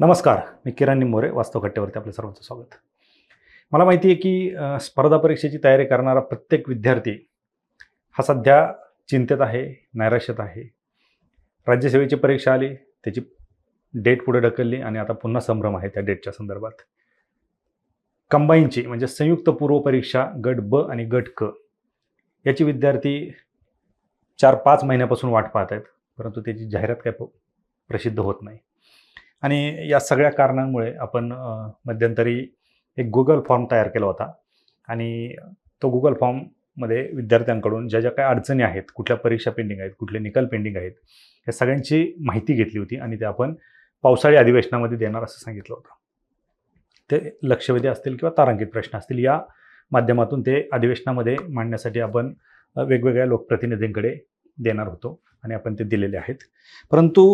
नमस्कार मी किरण निंबोरे वास्तव आपलं आपल्या सर्वांचं स्वागत. मला माहिती आहे की स्पर्धा परीक्षेची तयारी करणारा प्रत्येक विद्यार्थी हा सध्या चिंतेत आहे नैराश्यात आहे. राज्यसेवेची परीक्षा आली त्याची डेट पुढे ढकलली आणि आता पुन्हा संभ्रम आहे त्या डेटच्या संदर्भात. कंबाईनची म्हणजे संयुक्त पूर्व परीक्षा गट ब आणि गट क याची विद्यार्थी चार पाच महिन्यापासून वाट पाहत आहेत परंतु त्याची जाहिरात काय प- प्रसिद्ध होत नाही. आणि या सगळ्या कारणांमुळे आपण मध्यंतरी एक गुगल फॉर्म तयार केला होता. आणि तो गुगल फॉर्ममध्ये विद्यार्थ्यांकडून ज्या ज्या काही अडचणी आहेत कुठल्या परीक्षा पेंडिंग आहेत कुठले निकाल पेंडिंग आहेत या सगळ्यांची माहिती घेतली होती आणि ते आपण पावसाळी अधिवेशनामध्ये देणार असं सांगितलं होतं. ते लक्षवेधी असतील किंवा तारांकित प्रश्न असतील या माध्यमातून ते अधिवेशनामध्ये मांडण्यासाठी आपण वेगवेगळ्या लोकप्रतिनिधींकडे देणार होतो आणि आपण ते दिलेले आहेत. परंतु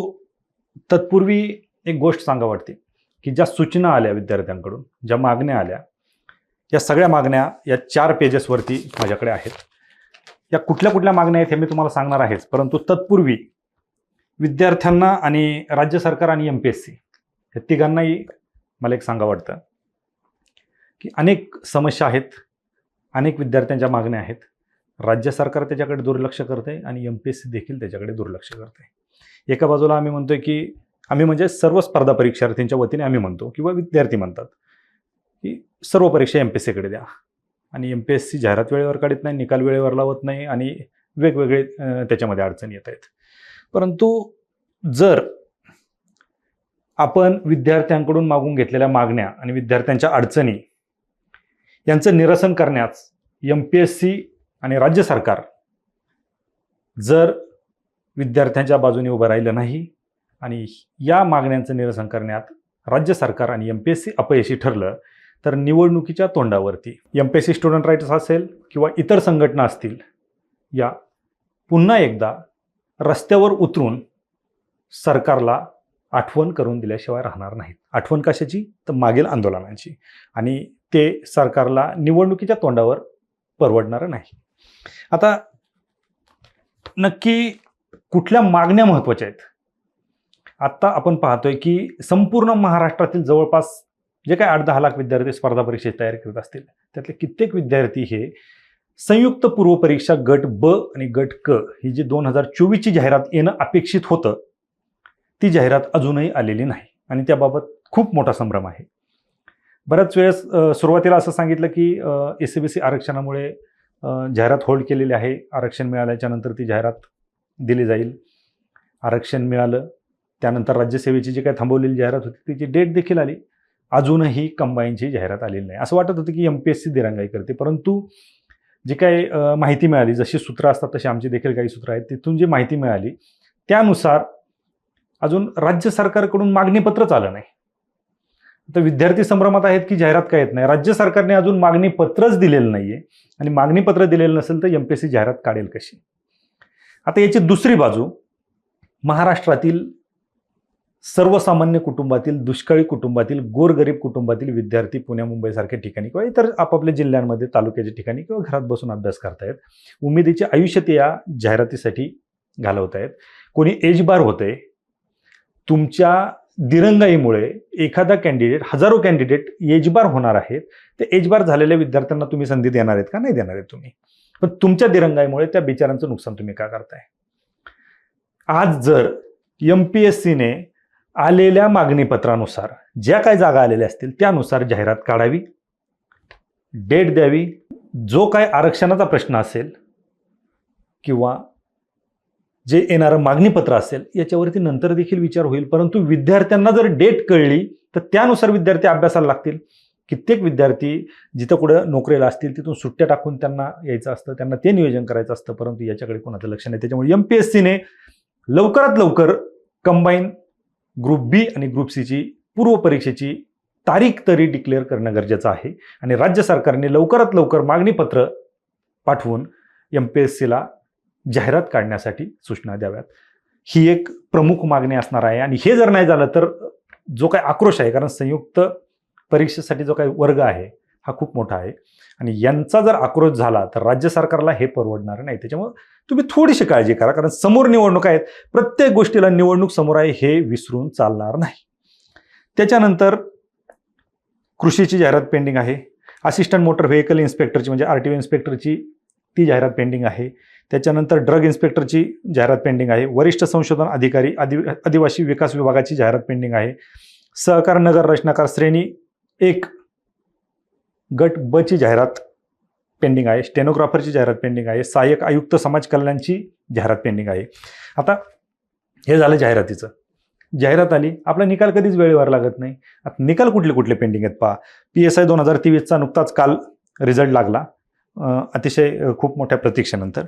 तत्पूर्वी एक गोष्ट सांगा वाटते की ज्या सूचना आल्या विद्यार्थ्यांकडून ज्या मागण्या आल्या या सगळ्या मागण्या या चार पेजेसवरती माझ्याकडे आहेत. या कुठल्या कुठल्या मागण्या आहेत हे मी तुम्हाला सांगणार आहेच परंतु तत्पूर्वी विद्यार्थ्यांना आणि राज्य सरकार आणि एम पी एस सी या तिघांनाही मला एक सांगा वाटतं की अनेक समस्या आहेत अनेक विद्यार्थ्यांच्या मागण्या आहेत. राज्य सरकार त्याच्याकडे दुर्लक्ष करते आणि एम पी एस सी देखील त्याच्याकडे दुर्लक्ष करते एका बाजूला आम्ही म्हणतोय की आम्ही म्हणजे सर्व स्पर्धा परीक्षार्थींच्या वतीने आम्ही म्हणतो किंवा विद्यार्थी म्हणतात की सर्व परीक्षा एम पी एस सीकडे द्या. आणि एम पी एस सी जाहिरात वेळेवर काढत नाही निकाल वेळेवर लावत नाही आणि वेगवेगळे त्याच्यामध्ये अडचणी येत आहेत. परंतु जर आपण विद्यार्थ्यांकडून मागून घेतलेल्या मागण्या आणि विद्यार्थ्यांच्या अडचणी यांचं निरसन करण्यास एम पी एस सी आणि राज्य सरकार जर विद्यार्थ्यांच्या बाजूने उभं राहिलं नाही आणि या मागण्यांचं निरसन करण्यात राज्य सरकार आणि एम पी एस सी अपयशी ठरलं तर निवडणुकीच्या तोंडावरती M P S C student writers असेल किंवा इतर संघटना असतील या पुन्हा एकदा रस्त्यावर उतरून सरकारला आठवण करून दिल्याशिवाय राहणार नाहीत. आठवण कशाची? तर मागील आंदोलनांची. आणि ते सरकारला निवडणुकीच्या तोंडावर परवडणारं नाही. आता नक्की कुठल्या मागण्या महत्त्वाच्या आहेत? आत्ता आपण पाहतोय की संपूर्ण महाराष्ट्रातील जवळपास जे काही आठ दहा लाख विद्यार्थी स्पर्धा परीक्षेची तयारी करत असतील त्यातले कित्येक विद्यार्थी हे संयुक्त पूर्व परीक्षा गट ब आणि गट क ही जी दोन हजार चोवीसची जाहिरात येणं अपेक्षित होतं ती जाहिरात अजूनही आलेली नाही आणि त्याबाबत खूप मोठा संभ्रम आहे. बऱ्याच वेळेस सुरुवातीला असं सांगितलं की एस सी बी सी आरक्षणामुळे जाहिरात होल्ड केलेली आहे आरक्षण मिळाल्याच्या नंतर ती जाहिरात दिली जाईल. आरक्षण मिळालं त्यानंतर राज्यसेवेची जी काही थांबवलेली जाहिरात होती तिची डेट देखील आली. अजूनही कंबाईनची जाहिरात आलेली नाही. असं वाटत होतं की एम पी एस सी दिरंगाई करते. परंतु जी काही माहिती मिळाली जशी सूत्रं असतात तशी आमची देखील काही सूत्रं आहेत. तिथून जी माहिती मिळाली त्यानुसार अजून राज्य सरकारकडून मागणीपत्रच आलं नाही. तर विद्यार्थी संभ्रमात आहेत की जाहिरात काय येत नाही? राज्य सरकारने अजून मागणीपत्रच दिलेलं नाहीये. आणि मागणीपत्र दिलेलं नसेल तर एम पी एस सी जाहिरात काढेल कशी? आता याची दुसरी बाजू महाराष्ट्रातील सर्वसामान्य कुटुंबातील दुष्काळी कुटुंबातील गोरगरीब कुटुंबातील विद्यार्थी पुण्या मुंबईसारख्या ठिकाणी किंवा इतर आपापल्या जिल्ह्यांमध्ये तालुक्याच्या ठिकाणी किंवा घरात बसून अभ्यास करतायत उमेदीचे आयुष्य ते या जाहिरातीसाठी घालवत आहेत कोणी एज बार होते तुमच्या दिरंगाईमुळे एखादा कॅन्डिडेट हजारो कॅन्डिडेट एजबार होणार आहेत. ते एजबार झालेल्या विद्यार्थ्यांना तुम्ही संधी देणार आहेत का? नाही देणार आहेत तुम्ही. पण तुमच्या दिरंगाईमुळे त्या बिचारांचं नुकसान तुम्ही का करताय? आज जर एम पी एस सीने आलेल्या मागणीपत्रानुसार ज्या काही जागा आलेल्या असतील त्यानुसार जाहिरात काढावी डेट द्यावी. जो काय आरक्षणाचा प्रश्न असेल किंवा जे येणारं मागणीपत्र असेल याच्यावरती नंतर देखील विचार होईल. परंतु विद्यार्थ्यांना जर डेट कळली तर त्यानुसार विद्यार्थी अभ्यासाला लागतील. कित्येक विद्यार्थी जिथं कुठं नोकरीला असतील तिथून सुट्ट्या टाकून त्यांना यायचं असतं त्यांना ते नियोजन करायचं असतं परंतु याच्याकडे कोणाचं लक्ष नाही. त्याच्यामुळे एम पी एस सीने लवकरात लवकर कंबाईन ग्रुप बी आणि ग्रुप सीची पूर्व परीक्षेची तारीख तरी डिक्लेअर करणं गरजेचं आहे. आणि राज्य सरकारने लवकरात लवकर मागणीपत्र पाठवून एम पी एस सीला जाहिरात काढण्यासाठी सूचना द्याव्यात. ही एक प्रमुख मागणी असणार आहे. आणि हे जर नाही झालं तर जो काही आक्रोश आहे कारण संयुक्त परीक्षेसाठी जो काही वर्ग आहे हा खूप मोठा आहे. आणि यांचा जर आक्रोश झाला तर राज्य सरकारला हे परवडणार नाही. त्याच्यामुळे तुम्ही थोडीशी काळजी करा कारण समोर निवडणूक आहेत. प्रत्येक गोष्टीला निवडणूक समोर आहे हे विसरून चालणार नाही. त्याच्यानंतर कृषीची जाहिरात पेंडिंग आहे. असिस्टंट मोटर व्हेकल इन्स्पेक्टरची म्हणजे आर टी ओ इन्स्पेक्टरची ती जाहिरात पेंडिंग आहे. त्याच्यानंतर ड्रग इन्स्पेक्टरची जाहिरात पेंडिंग आहे. वरिष्ठ संशोधन अधिकारी आदि आदिवासी विकास विभागाची जाहिरात पेंडिंग आहे. सहकार नगर रचनाकार श्रेणी एक गट ब ची जाहिरात पेंडिंग आहे. स्टेनोग्राफरची जाहिरात पेंडिंग आहे. सहाय्यक आयुक्त समाज कल्याणची जाहिरात पेंडिंग आहे. आता हे झालं जाहिरातीचं. जाहिरात आली. आपला निकाल कधीच वेळेवर लागत नाही. आता निकाल कुठले कुठले पेंडिंग आहेत पहा. पी एस आय दोन हजार तेवीसचा नुकताच काल रिझल्ट लागला. अतिशय खूप मोठ्या प्रतीक्षेनंतर.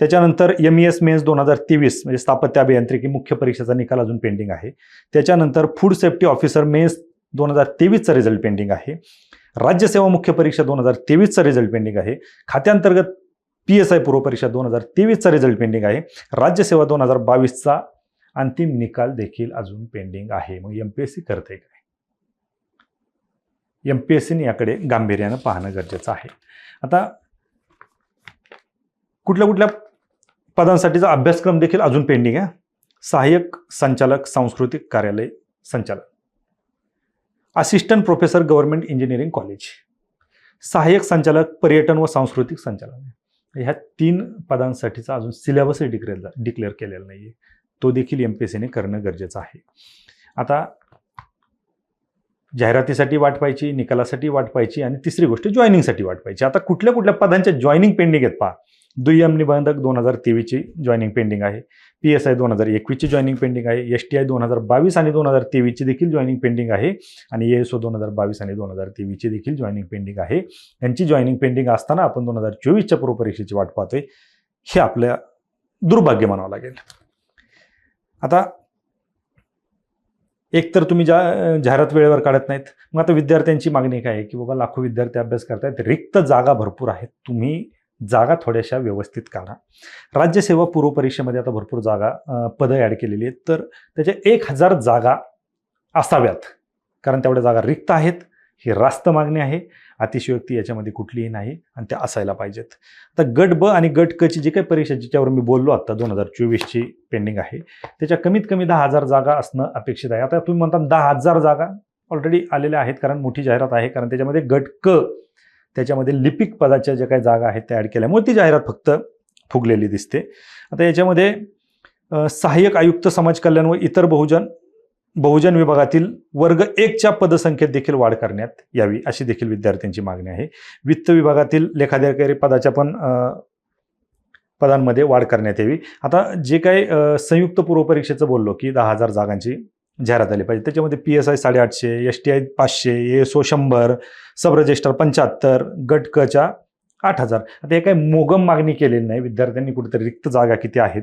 त्याच्यानंतर एम ई एस मेन्स दोन हजार तेवीस म्हणजे स्थापत्य अभियांत्रिकी मुख्य परीक्षेचा निकाल अजून पेंडिंग आहे. त्याच्यानंतर फूड सेफ्टी ऑफिसर मेन्स दोन हजार तेवीसचा रिझल्ट पेंडिंग आहे. राज्यसेवा मुख्य परीक्षा दोन हजार तेवीसचा रिझल्ट पेंडिंग आहे. खात्यांतर्गत पी एस आय पूर्व परीक्षा दोन हजार तेवीसचा रिझल्ट पेंडिंग आहे. राज्यसेवा दोन हजार बावीसचा अंतिम निकाल देखील अजून पेंडिंग आहे. मग एम पी एस सी करते काय एम पी एस सीने याकडे गांभीर्यानं पाहणं गरजेचं आहे. आता कुठल्या कुठल्या पदांसाठीचा अभ्यासक्रम देखील अजून पेंडिंग आहे? सहाय्यक संचालक सांस्कृतिक कार्यालय संचालक. Assistant professor government engineering college. सहाय्यक संचालक पर्यटन व सांस्कृतिक संचालक. ह्या तीन पदांसाठीचा अजून सिलेबसही डिक्लेअर डिक्लेअर केलेला नाही आहे तो देखील एम पी एस सीने करणं गरजेचं आहे. आता जाहिरातीसाठी वाट पाहायची निकालासाठी वाट पाहायची आणि तिसरी गोष्ट जॉईनिंगसाठी वाट पाहायची. आता कुठल्या कुठल्या पदांच्या जॉईनिंग पेंडिंग आहेत पहा. दुय्यम निबंधक दोन हजार तेवीसची जॉईनिंग पेंडिंग आहे. पी एस आय दोन हजार एकवीसची जॉईनिंग पेंडिंग आहे. एस टी आय दोन हजार बावीस आणि दोन हजार तेवीसची देखील जॉईनिंग पेंडिंग आहे. आणि ए एस ओ दोन हजार बावीस आणि दोन हजार तेवीसची देखील जॉईनिंग पेंडिंग आहे. यांची जॉईनिंग पेंडिंग असताना आपण दोन हजार चोवीसच्या पूर्वपरीक्षेची वाट पाहतोय. हे आपल्या दुर्भाग्य म्हणावं लागेल. आता एक तर तुम्ही जा जाहिरात वेळेवर काढत नाहीत. मग आता विद्यार्थ्यांची मागणी काय आहे? की बाबा लाखो विद्यार्थी अभ्यास करतायत. रिक्त जागा भरपूर आहेत. तुम्ही जागा थोड्याशा व्यवस्थित काढा. राज्यसेवा पूर्व परीक्षेमध्ये आता भरपूर जागा पदं ॲड केलेली आहेत. तर त्याच्या एक हजार जागा असाव्यात. कारण तेवढ्या जागा रिक्त आहेत. ही रास्त मागणी आहे. अतिशयोक्ती याच्यामध्ये कुठलीही नाही आणि त्या असायला पाहिजेत. आता गट ब आणि गट क ची जी काही परीक्षा जिच्यावर मी बोललो आत्ता दोन हजार चोवीसची पेंडिंग आहे. त्याच्या कमीत कमी दहा हजार जागा असणं अपेक्षित आहे. आता तुम्ही म्हणता दहा हजार जागा ऑलरेडी आलेल्या आहेत कारण मोठी जाहिरात आहे. कारण त्याच्यामध्ये गट क त्याच्यामध्ये लिपिक पदाच्या ज्या काही जागा आहेत त्या ॲड केल्यामुळे ती जाहिरात फक्त फुगलेली दिसते. आता याच्यामध्ये सहाय्यक आयुक्त समाज कल्याण व इतर बहुजन बहुजन विभागातील वर्ग एकच्या पदसंख्येत देखील वाढ करण्यात यावी अशी देखील विद्यार्थ्यांची मागणी आहे. वित्त विभागातील लेखाधिकारी पदाच्या पण पदांमध्ये वाढ करण्यात यावी. आता जे काही संयुक्त पूर्व परीक्षेचं बोललो की दहा हजार जागांची जाहिरात आली पाहिजे. त्याच्यामध्ये पी एस आय साडेआठशे एस टी आय पाचशे एस ओ शंभर सब रजिस्टर पंच्याहत्तर गटकच्या आठ हजार. आता हे काही मोगम मागणी केलेली नाही. विद्यार्थ्यांनी कुठेतरी रिक्त जागा किती आहेत?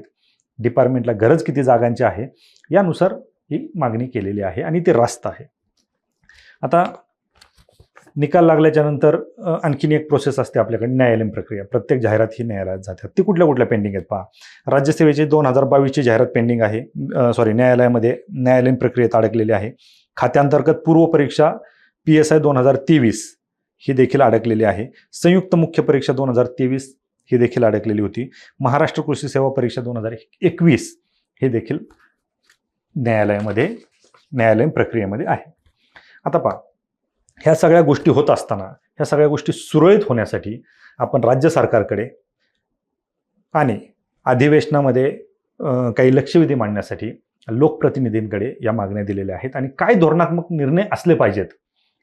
डिपार्टमेंटला गरज किती जागांची आहे? यानुसार ही मागणी केलेली आहे आणि ते रास्त आहे. आता निकाल लागल्याच्यानंतर आणखीन एक प्रोसेस असते आपल्याकडे न्यायालयीन प्रक्रिया. प्रत्येक जाहिरात ही न्यायालयात जातात ती कुठल्या कुठल्या पेंडिंग आहेत पहा. राज्यसेवेची दोन हजार बावीसची जाहिरात पेंडिंग आहे. सॉरी न्यायालयामध्ये न्यायालयीन प्रक्रियेत अडकलेली आहे. खात्यांतर्गत पूर्व परीक्षा पी एस आय दोन हजार तेवीस ही देखील अडकलेली आहे. संयुक्त मुख्य परीक्षा दोन हजार तेवीस ही देखील अडकलेली होती. महाराष्ट्र कृषी सेवा परीक्षा दोन हजार एकवीस हे देखील न्यायालयामध्ये न्यायालयीन प्रक्रियेमध्ये आहे. आता पहा. ह्या सगळ्या गोष्टी होत असताना ह्या सगळ्या गोष्टी सुरळीत होण्यासाठी आपण राज्य सरकारकडे आणि अधिवेशनामध्ये काही लक्षवेधी मांडण्यासाठी लोकप्रतिनिधींकडे या मागण्या दिलेल्या आहेत आणि काय धोरणात्मक निर्णय असले पाहिजेत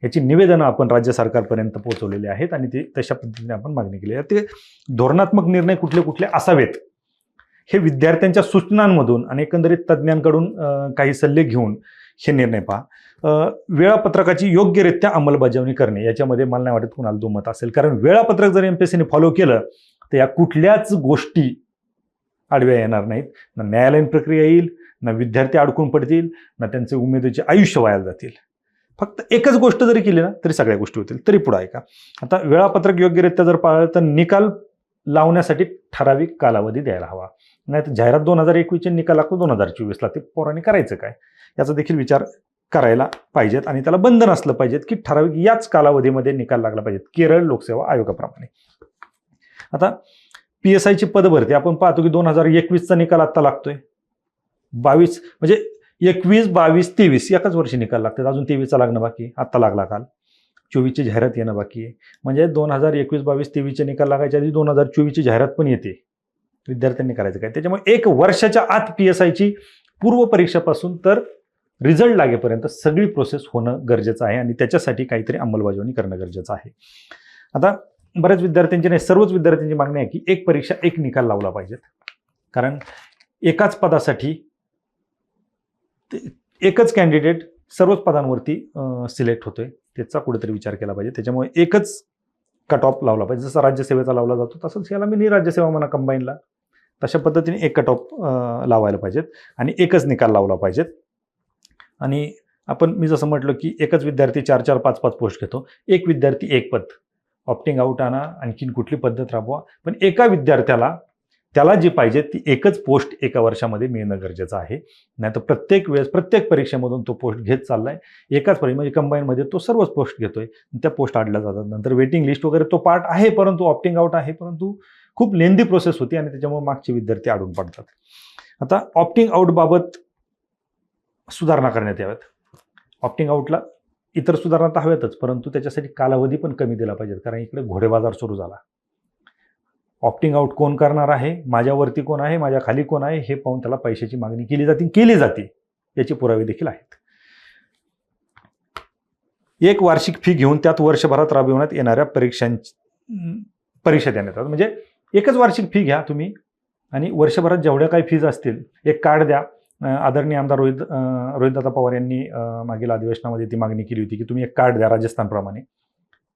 याची निवेदनं आपण राज्य सरकारपर्यंत पोहोचवलेली आहेत आणि ती तशा पद्धतीने आपण मागणी केली आहे. ते धोरणात्मक निर्णय कुठले कुठले असावेत हे विद्यार्थ्यांच्या सूचनांमधून आणि एकंदरीत तज्ज्ञांकडून काही सल्ले घेऊन हे निर्णय पहा. वेळापत्रकाची योग्यरित्या अंमलबजावणी करणे याच्यामध्ये मला नाही वाटत कुणाला दुमत असेल. कारण वेळापत्रक जर एम पी एस सीने फॉलो केलं तर या कुठल्याच गोष्टी आडव्या येणार नाहीत. ना न्यायालयीन प्रक्रिया येईल ना विद्यार्थी अडकून पडतील ना त्यांचे उमेदवारीचे आयुष्य वाया जातील. फक्त एकच गोष्ट जरी केली ना तरी सगळ्या गोष्टी होतील. तरी पुढे ऐका. आता वेळापत्रक योग्यरित्या जर पाळलं तर निकाल लावण्यासाठी ठराविक कालावधी द्यायला हवा. नाही तर जाहिरात दोन हजार एकवीसचे निकाल लागतो दोन हजार चोवीसला. ते पोरांनी करायचं काय? याचा देखील विचार करायला पाहिजेत आणि त्याला बंधन असलं पाहिजेत की ठराविक याच कालावधीमध्ये निकाल लागला पाहिजेत. केरळ लोकसेवा आयोगाप्रमाणे. आता पी एस आयची पदभरती आपण पाहतो की दोन हजार एकवीसचा निकाल आत्ता लागतोय. बावीस म्हणजे एकवीस बावीस तेवीस एकाच वर्षी निकाल लागतात. अजून तेवीसचा लागणं बाकी आत्ता लागला काल. चोवीसची जाहिरात येणं बाकी आहे. म्हणजे दोन हजार एकवीस बावीस तेवीसचे निकाल लागायच्या आधी दोन हजार चोवीसची जाहिरात पण येते. विद्यार्थ्यांनी करायचं काय? त्याच्यामुळे एक वर्षाच्या आत पी एस आयची पूर्व परीक्षापासून तर रिझल्ट लागेपर्यंत सगळी प्रोसेस होणं गरजेचं आहे आणि त्याच्यासाठी काहीतरी अंमलबजावणी करणं गरजेचं आहे. आता बऱ्याच विद्यार्थ्यांची नाही सर्वच विद्यार्थ्यांची मागणी आहे की एक परीक्षा एक निकाल लावला पाहिजेत कारण एकाच पदासाठी ते- एकच कॅन्डिडेट सर्वच पदांवरती सिलेक्ट होतोय. त्याचा कुठेतरी विचार केला पाहिजे. त्याच्यामुळे एकच कट ऑफ लावला पाहिजे. जसं राज्यसेवेचा लावला जातो तसंच याला मी राज्यसेवा म्हणा कंबाईनला तशा पद्धतीने एक कट ऑफ लावायला पाहिजेत आणि एकच निकाल लावला पाहिजेत. आणि आपण मी जसं म्हटलं की एकच विद्यार्थी चार चार पाच पाच पोस्ट घेतो. एक विद्यार्थी एक पद. ऑप्टिंग आऊट आणा आणखीन कुठली पद्धत राबवा. पण एका विद्यार्थ्याला त्याला जी पाहिजे ती एकच पोस्ट एका वर्षामध्ये मिळणं गरजेचं आहे. नाही तर प्रत्येक वेळेस प्रत्येक परीक्षेमधून तो पोस्ट घेत चाललाय. एकाच परीक्षा म्हणजे कंबाईनमध्ये तो सर्वच पोस्ट घेतोय. त्या पोस्ट आडल्या जातात. नंतर वेटिंग लिस्ट वगैरे तो पार्ट आहे परंतु ऑप्टिंग आऊट आहे परंतु खूप लेंदी प्रोसेस होती आणि त्याच्यामुळे मागचे विद्यार्थी अडून पडतात. आता ऑप्टिंग आऊटबाबत सुधारणा करण्यात याव्यात. ऑप्टिंग आउटला इतर सुधारणा तर हव्यातच परंतु त्याच्यासाठी कालावधी पण कमी दिला पाहिजे कारण इकडे घोडेबाजार सुरू झाला. ऑप्टिंग आउट कोण करणार आहे? माझ्यावरती कोण आहे? माझ्या खाली कोण आहे? हे पाहून त्याला पैशाची मागणी केली जाते केली जाते. याचे पुरावे देखील आहेत. एक वार्षिक फी घेऊन त्यात वर्षभरात राबविण्यात येणाऱ्या परीक्षांची परीक्षा देण्यात येतात. म्हणजे एकच वार्षिक फी घ्या तुम्ही आणि वर्षभरात जेवढ्या काही फीज असतील एक कार्ड द्या. आदरणीय आमदार रोहित रोहितदादा पवार यांनी मागील अधिवेशनामध्ये ती मागणी केली होती की तुम्ही एक कार्ड द्या राजस्थानप्रमाणे.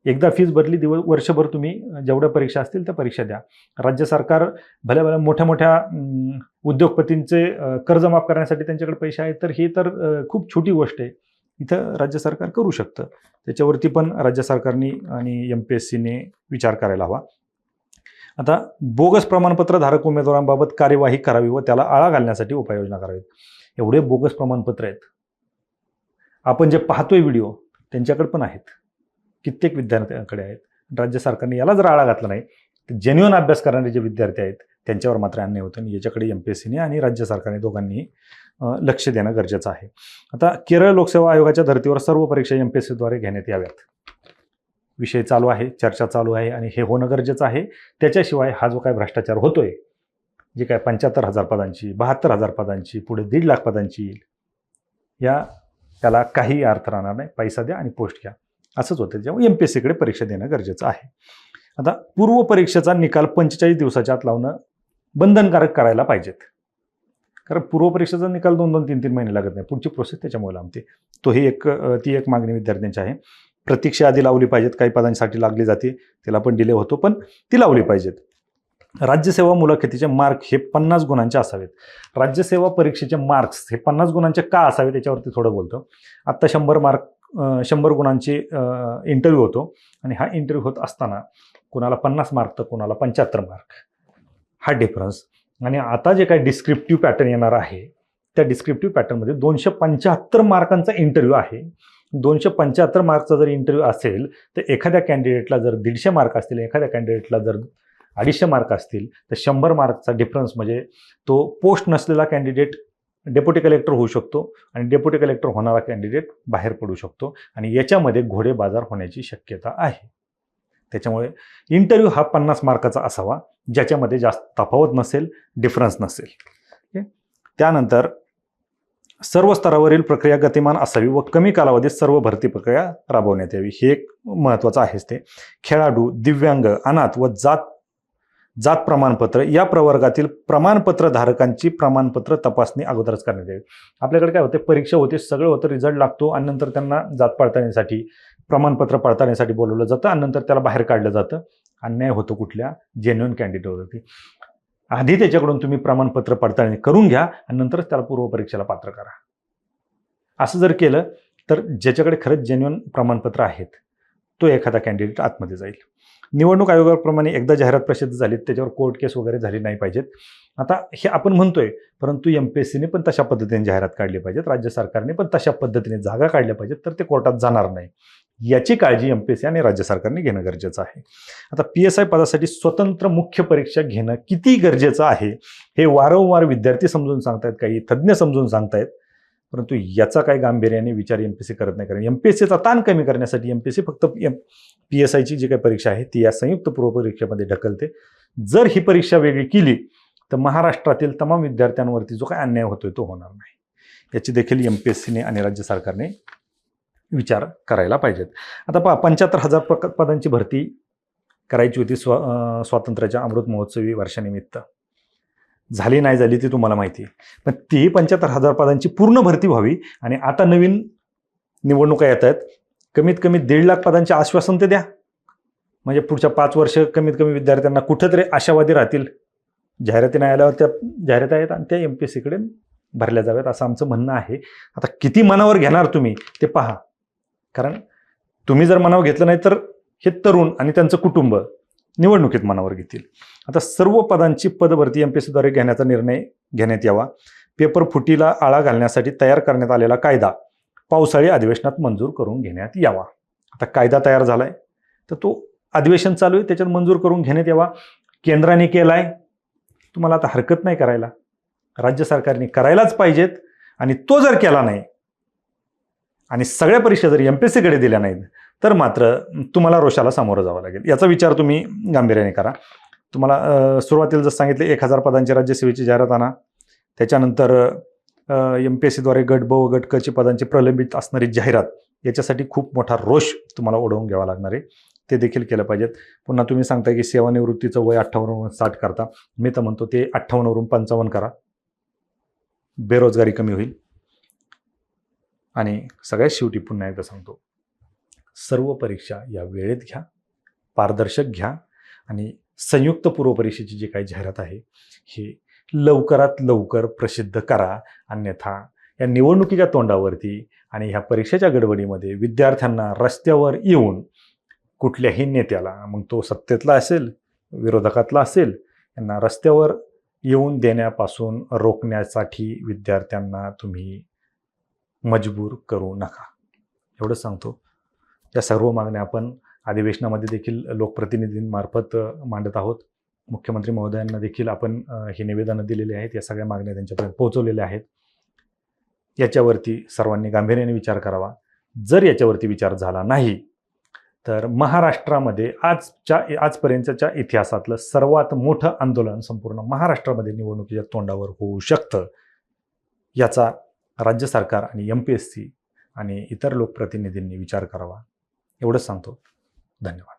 एकदा फीज भरली दिवस वर्षभर तुम्ही जेवढ्या परीक्षा असतील त्या परीक्षा द्या. राज्य सरकार भल्या भल्या मोठ्या मोठ्या उद्योगपतींचे कर्ज माफ करण्यासाठी त्यांच्याकडे पैसे आहेत तर हे तर खूप छोटी गोष्ट आहे. इथं राज्य सरकार करू शकतं. त्याच्यावरती पण राज्य सरकारने आणि एम पी एस सीने विचार करायला हवा. आता बोगस प्रमाणपत्र धारक उमेदवारांबाबत कार्यवाही करावी व त्याला आळा घालण्यासाठी उपाययोजना करावीत. एवढे बोगस प्रमाणपत्र आहेत. आपण जे पाहतोय व्हिडिओ त्यांच्याकडे पण आहेत. कित्येक विद्यार्थ्यांकडे आहेत. राज्य सरकारने याला जर आळा घातला नाही तर जेन्युअन अभ्यास करणारे जे विद्यार्थी आहेत त्यांच्यावर मात्र अन्याय होतो आणि याच्याकडे एम पी एस सीने आणि राज्य सरकारने दोघांनी लक्ष देणं गरजेचं आहे. आता केरळ लोकसेवा आयोगाच्या धर्तीवर सर्व परीक्षा एम पी एस सीद्वारे घेण्यात याव्यात. विषय चालू आहे चर्चा चालू आहे आणि हे होणं गरजेचं आहे. त्याच्याशिवाय हा जो काय भ्रष्टाचार होतोय जे काय पंच्याहत्तर हजार पदांची बहात्तर हजार पदांची पुढे दीड लाख पदांची येईल या त्याला काही अर्थ राहणार नाही. पैसा द्या आणि पोस्ट घ्या. असंच होतं. त्याच्यामुळे एम पी एस सीकडे परीक्षा देणं गरजेचं आहे. आता पूर्व परीक्षेचा निकाल पंचेचाळीस दिवसाच्या आत लावणं बंधनकारक करायला पाहिजेत. कारण पूर्व परीक्षेचा निकाल दोन दोन तीन तीन महिने लागत नाही. पुढची प्रोसेस त्याच्यामुळे लांबते. तोही एक ती एक मागणी विद्यार्थ्यांची आहे. प्रतीक्षा आधी लावली पाहिजेत. काही पदांसाठी लागली जाते. त्याला पण डिले होतो पण ती लावली पाहिजेत. राज्यसेवा मुलाखतीचे मार्क हे पन्नास गुणांचे असावेत. राज्यसेवा परीक्षेचे मार्क्स हे पन्नास गुणांचे का असावेत त्याच्यावरती थोडं बोलतो. आत्ता शंभर मार्क शंभर गुणांची इंटरव्ह्यू होतो. आणि हा इंटरव्ह्यू होत असताना कुणाला पन्नास मार्क तर कुणाला पंच्याहत्तर मार्क हा डिफरन्स आणि आता जे काही डिस्क्रिप्टिव्ह पॅटर्न येणार आहे त्या डिस्क्रिप्टिव्ह पॅटर्नमध्ये दोनशे पंच्याहत्तर मार्कांचा इंटरव्ह्यू आहे. दोनशे पंच्याहत्तर मार्कचा जर इंटरव्ह्यू असेल तर एखाद्या कॅन्डिडेटला जर दीडशे मार्क असतील एखाद्या कॅन्डिडेटला जर अडीचशे मार्क असतील तर शंभर मार्कचा डिफरन्स म्हणजे तो पोस्ट नसलेला कॅन्डिडेट डेप्युटी कलेक्टर होऊ शकतो आणि डेप्युटी कलेक्टर होणारा कॅन्डिडेट बाहेर पडू शकतो आणि याच्यामध्ये घोडे बाजार होण्याची शक्यता आहे. त्याच्यामुळे इंटरव्ह्यू हा पन्नास मार्काचा असावा ज्याच्यामध्ये जास्त तफावत नसेल डिफरन्स नसेल. ओके त्यानंतर सर्व स्तरावरील प्रक्रिया गतिमान असावी व कमी कालावधीत सर्व भरती प्रक्रिया राबवण्यात यावी. हे एक महत्त्वाचं आहेच ते. खेळाडू दिव्यांग अनाथ व जात जात प्रमाणपत्र या प्रवर्गातील प्रमाणपत्र धारकांची प्रमाणपत्र तपासणी अगोदरच करण्यात यावी. आपल्याकडे काय होते? परीक्षा होते सगळं होतं रिझल्ट लागतो आणि नंतर त्यांना जात पडताळणीसाठी प्रमाणपत्र पडताळणीसाठी बोलवलं जातं आणि नंतर त्याला बाहेर काढलं जातं. अन्याय होतो कुठल्या? जेन्युअन कॅन्डिडेटवरती आधी त्याच्याकडून तुम्ही प्रमाणपत्र पडताळणी करून घ्या आणि नंतरच त्याला पूर्वपरीक्षेला पात्र करा. असं जर केलं तर ज्याच्याकडे खरंच जेन्युअन प्रमाणपत्र आहेत तो एखादा कॅन्डिडेट आतमध्ये जाईल. निवडणूक आयोगाप्रमाणे एकदा जाहिरात प्रसिद्ध झाली त्याच्यावर कोर्ट केस वगैरे झाली नाही पाहिजेत. आता हे आपण म्हणतोय परंतु एम पी एस सीने पण तशा पद्धतीने जाहिरात काढली पाहिजेत राज्य सरकारने पण तशा पद्धतीने जागा काढल्या पाहिजेत तर ते कोर्टात जाणार नाही. याची काळजी एम पी एस सी आणि राज्य सरकारने घेणं गरजेचं आहे. आता पी एस आय पदासाठी स्वतंत्र मुख्य परीक्षा घेणं किती गरजेचं आहे हे वारंवार विद्यार्थी समजून सांगतायत काही तज्ज्ञ समजून सांगतायत परंतु याचा काही गांभीर्याने विचार एम पी सी करत नाही. कारण एम पी एस सीचा ताण कमी करण्यासाठी एम पी एस सी फक्त एम पी एस आयची जी काही परीक्षा आहे ती या संयुक्त पूर्व परीक्षेमध्ये ढकलते. जर ही परीक्षा वेगळी केली तर महाराष्ट्रातील तमाम विद्यार्थ्यांवरती जो काही अन्याय होतोय तो होणार नाही. याची देखील एम पी एस सीने आणि राज्य सरकारने विचार करायला पाहिजेत. आता पहा पंच्याहत्तर हजार पक पदांची भरती करायची होती स्व स्वातंत्र्याच्या अमृत महोत्सवी वर्षानिमित्त. झाली नाही झाली ती तुम्हाला माहिती आहे. पण ती पंच्याहत्तर हजार पदांची पूर्ण भरती व्हावी आणि आता नवीन निवडणुका येत आहेत. कमीत कमी दीड लाख पदांचे आश्वासन ते द्या. म्हणजे पुढच्या पाच वर्ष कमीत कमी विद्यार्थ्यांना कुठंतरी आशावादी राहतील. जाहिराती नाही आल्यावर त्या जाहिराती आहेत आणि त्या एम पी एस सीकडे भरल्या जाव्यात असं आमचं म्हणणं आहे. आता किती मनावर घेणार तुम्ही ते पहा. कारण तुम्ही जर मनावर घेतलं नाही तर हे तरुण आणि त्यांचं कुटुंब निवडणुकीत मनावर घेतील. आता सर्व पदांची पदभरती एम पी एस सीद्वारे घेण्याचा निर्णय घेण्यात यावा. पेपर फुटीला आळा घालण्यासाठी तयार करण्यात आलेला कायदा पावसाळी अधिवेशनात मंजूर करून घेण्यात यावा. आता कायदा तयार झाला आहे तर तो अधिवेशन चालू आहे त्याच्यात मंजूर करून घेण्यात यावा. केंद्राने केला आहे तुम्हाला आता हरकत नाही करायला. राज्य सरकारने करायलाच पाहिजेत आणि तो जर केला नाही आणि सगळ्या परीक्षा जर एम पी एस सीकडे दिल्या नाहीत तर मात्र तुम्हाला रोषाला सामोरं जावं लागेल. याचा विचार तुम्ही गांभीर्याने करा. तुम्हाला सुरुवातीला जसं सांगितले एक हजार पदांची राज्यसेवेची जाहिरात आणा. त्याच्यानंतर एम पी एस सीद्वारे गट ब व गट कची पदांची प्रलंबित असणारी जाहिरात याच्यासाठी खूप मोठा रोष तुम्हाला ओढवून घ्यावा लागणार आहे. ते देखील केलं पाहिजेत. पुन्हा तुम्ही सांगताय की सेवानिवृत्तीचं वय अठ्ठावन्नवरून साठ करता. मी तर म्हणतो ते अठ्ठावन्नवरून पंचावन्न करा. बेरोजगारी कमी होईल. आणि सगळ्यात शेवटी पुन्हा एकदा सांगतो सर्व परीक्षा या वेळेत घ्या पारदर्शक घ्या आणि संयुक्त पूर्व परीक्षेची जी काही जाहिरात आहे ही लवकरात लवकर प्रसिद्ध करा. अन्यथा या निवडणुकीच्या तोंडावरती आणि ह्या परीक्षेच्या गडबडीमध्ये विद्यार्थ्यांना रस्त्यावर येऊन कुठल्याही नेत्याला मग तो सत्तेतला असेल विरोधकातला असेल यांना रस्त्यावर येऊन देण्यापासून रोखण्यासाठी विद्यार्थ्यांना तुम्ही मजबूर करू नका. एवढंच सांगतो. या सर्व मागण्या आपण अधिवेशनामध्ये देखील लोकप्रतिनिधींमार्फत मांडत आहोत. मुख्यमंत्री महोदयांना देखील आपण ही निवेदनं दिलेली आहेत. या सगळ्या मागण्या त्यांच्यापर्यंत पोहोचवलेल्या आहेत. याच्यावरती सर्वांनी गांभीर्याने विचार करावा. जर याच्यावरती विचार झाला नाही तर महाराष्ट्रामध्ये आजच्या आजपर्यंतच्या इतिहासातलं सर्वात मोठं आंदोलन संपूर्ण महाराष्ट्रामध्ये निवडणुकीच्या तोंडावर होऊ शकतं. याचा राज्य सरकार आणि एम पी एस सी आणि इतर लोकप्रतिनिधींनी विचार करावा. एवढंच सांगतो. धन्यवाद.